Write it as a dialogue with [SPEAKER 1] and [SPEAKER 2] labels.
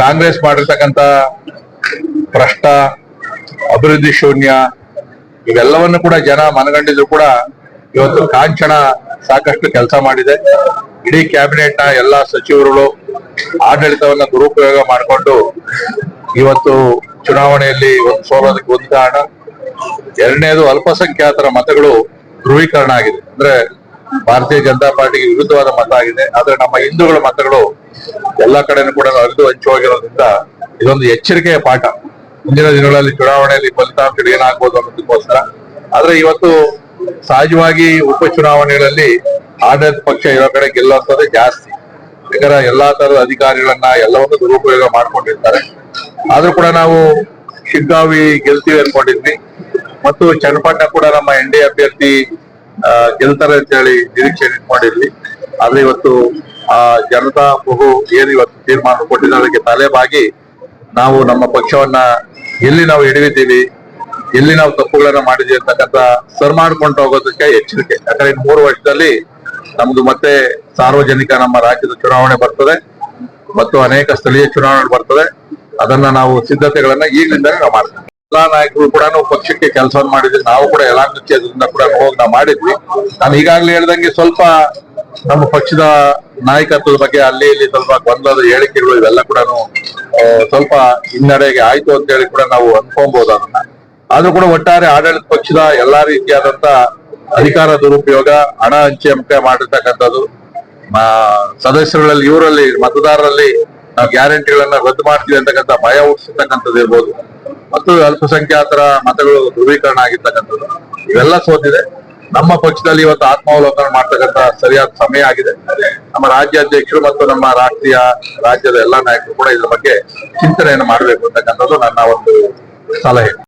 [SPEAKER 1] ಕಾಂಗ್ರೆಸ್ ಮಾಡಿರ್ತಕ್ಕಂಥ ಭ್ರಷ್ಟ, ಅಭಿವೃದ್ಧಿ ಶೂನ್ಯ, ಇವೆಲ್ಲವನ್ನು ಕೂಡ ಜನ ಮನಗಂಡಿದ್ರು ಕೂಡ ಇವತ್ತು ಕಾಂಚನ ಸಾಕಷ್ಟು ಕೆಲಸ ಮಾಡಿದೆ. ಇಡೀ ಕ್ಯಾಬಿನೆಟ್ನ ಎಲ್ಲಾ ಸಚಿವರುಗಳು, ಆಡಳಿತವನ್ನ ದುರುಪಯೋಗ ಮಾಡಿಕೊಂಡು ಇವತ್ತು ಚುನಾವಣೆಯಲ್ಲಿ ಒಂದು ಸೋಲೋದಕ್ಕೆ ಒಂದು ಕಾರಣ. ಎರಡನೇದು ಅಲ್ಪಸಂಖ್ಯಾತರ ಮತಗಳು ಧ್ರುವೀಕರಣ ಆಗಿದೆ. ಅಂದ್ರೆ ಭಾರತೀಯ ಜನತಾ ಪಾರ್ಟಿಗೆ ವಿರುದ್ಧವಾದ ಮತ ಆಗಿದೆ. ಆದ್ರೆ ನಮ್ಮ ಹಿಂದೂಗಳ ಮತಗಳು ಎಲ್ಲಾ ಕಡೆನೂ ಕೂಡ ಹರಿದು ಹಂಚುವಾಗಿರೋದ್ರಿಂದ ಇದೊಂದು ಎಚ್ಚರಿಕೆಯ ಪಾಠ. ಮುಂದಿನ ದಿನಗಳಲ್ಲಿ ಚುನಾವಣೆಯಲ್ಲಿ ಫಲಿತಾಂಶಗಳು ಏನಾಗ್ಬೋದು ಅನ್ನೋದಕ್ಕೋಸ್ಕರ. ಆದ್ರೆ ಇವತ್ತು ಸಹಜವಾಗಿ ಉಪಚುನಾವಣೆಗಳಲ್ಲಿ ಆಡಳಿತ ಪಕ್ಷ ಇರೋ ಕಡೆ ಗೆಲ್ಲುವಂಥದ್ದೇ ಜಾಸ್ತಿ. ಯಾಕಂದ್ರೆ ಎಲ್ಲಾ ತರದ ಅಧಿಕಾರಿಗಳನ್ನ ಎಲ್ಲವನ್ನೂ ದುರುಪಯೋಗ ಮಾಡ್ಕೊಂಡಿರ್ತಾರೆ. ಆದ್ರೂ ಕೂಡ ನಾವು ಶಿಗ್ಗಾವಿ ಗೆಲ್ತೀವಿ ಅನ್ಕೊಂಡಿದ್ವಿ. ಮತ್ತು ಚನ್ನಪಟ್ಟಣ ಕೂಡ ನಮ್ಮ ಎನ್ ಡಿ ಅಭ್ಯರ್ಥಿ ಗೆಲ್ತಾರೆ ಅಂತ ಹೇಳಿ ನಿರೀಕ್ಷೆ ಇಟ್ಕೊಂಡಿರ್ಲಿ. ಆದ್ರೆ ಇವತ್ತು, ಆ, ಜನತಾ ಬಹು ಏನು ಇವತ್ತು ತೀರ್ಮಾನ ಕೊಟ್ಟಿದ್ದಾರೆ ಅದಕ್ಕೆ ತಲೆಬಾಗಿ ನಾವು ನಮ್ಮ ಪಕ್ಷವನ್ನ ಎಲ್ಲಿ ನಾವು ಹಿಡಿದಿದ್ದೀವಿ, ಎಲ್ಲಿ ನಾವು ತಪ್ಪುಗಳನ್ನ ಮಾಡಿದ್ವಿ ಅಂತಕ್ಕಂಥ ಸರ್ ಮಾಡ್ಕೊಂಡು ಹೋಗೋದಕ್ಕೆ ಎಚ್ಚರಿಕೆ. ಯಾಕಂದ್ರೆ ಇನ್ನು ಮೂರು ವರ್ಷದಲ್ಲಿ ನಮ್ದು ಮತ್ತೆ ಸಾರ್ವಜನಿಕ ನಮ್ಮ ರಾಜ್ಯದ ಚುನಾವಣೆ ಬರ್ತದೆ ಮತ್ತು ಅನೇಕ ಸ್ಥಳೀಯ ಚುನಾವಣೆ ಬರ್ತದೆ. ಅದನ್ನ ನಾವು ಸಿದ್ಧತೆಗಳನ್ನ ಈಗಿಂದಲೇ ನಾವು ಮಾಡ್ತೀವಿ. ಎಲ್ಲಾ ನಾಯಕರು ಕೂಡ ಪಕ್ಷಕ್ಕೆ ಕೆಲಸ ಮಾಡಿದ್ವಿ ನಾವು ಕೂಡ ಎಲ್ಲಾ ಕ್ಷೇತ್ರದಿಂದ ಕೂಡ ಹೋಗಿ ನಾವು ಮಾಡಿದ್ವಿ. ನಾನು ಈಗಾಗಲೇ ಹೇಳ್ದಂಗೆ ಸ್ವಲ್ಪ ನಮ್ಮ ಪಕ್ಷದ ನಾಯಕತ್ವದ ಬಗ್ಗೆ ಅಲ್ಲಿ ಇಲ್ಲಿ ಸ್ವಲ್ಪ ಗೊಂದಲದ ಹೇಳಿಕೆಗಳು ಇವೆಲ್ಲ ಕೂಡ ಸ್ವಲ್ಪ ಹಿನ್ನಡೆಗೆ ಆಯ್ತು ಅಂತ ಹೇಳಿ ಕೂಡ ನಾವು ಅನ್ಕೊಬಹುದು ಅದನ್ನ. ಆದ್ರೂ ಕೂಡ ಒಟ್ಟಾರೆ ಆಡಳಿತ ಪಕ್ಷದ ಎಲ್ಲಾ ರೀತಿಯಾದಂತ ಅಧಿಕಾರ ದುರುಪಯೋಗ, ಹಣ ಹಂಚಿ ಹಂಪೆ ಮಾಡಿರ್ತಕ್ಕಂಥದ್ದು ಸದಸ್ಯರಲ್ಲಿ, ಇವರಲ್ಲಿ, ಮತದಾರರಲ್ಲಿ ನಾವು ಗ್ಯಾರಂಟಿಗಳನ್ನ ರದ್ದು ಮಾಡ್ತೀವಿ ಅಂತಕ್ಕಂಥ ಭಯ ಹುಟ್ಟಿಸ್ತಕ್ಕಂಥದ್ದು ಇರ್ಬೋದು. ಮತ್ತು ಅಲ್ಪಸಂಖ್ಯಾತರ ಮತಗಳು ಧ್ರುವೀಕರಣ ಆಗಿರ್ತಕ್ಕಂಥದ್ದು. ಇವೆಲ್ಲ ಸೋತಿದೆ. ನಮ್ಮ ಪಕ್ಷದಲ್ಲಿ ಇವತ್ತು ಆತ್ಮಾವಲೋಕನ ಮಾಡ್ತಕ್ಕಂತ ಸರಿಯಾದ ಸಮಯ ಆಗಿದೆ. ನಮ್ಮ ರಾಜ್ಯಾಧ್ಯಕ್ಷರು ಮತ್ತು ನಮ್ಮ ರಾಷ್ಟ್ರೀಯ ರಾಜ್ಯದ ಎಲ್ಲಾ ನಾಯಕರು ಕೂಡ ಇದ್ರ ಬಗ್ಗೆ ಚಿಂತನೆಯನ್ನು ಮಾಡಬೇಕು ಅಂತಕ್ಕಂಥದ್ದು ನನ್ನ ಒಂದು ಸಲಹೆ.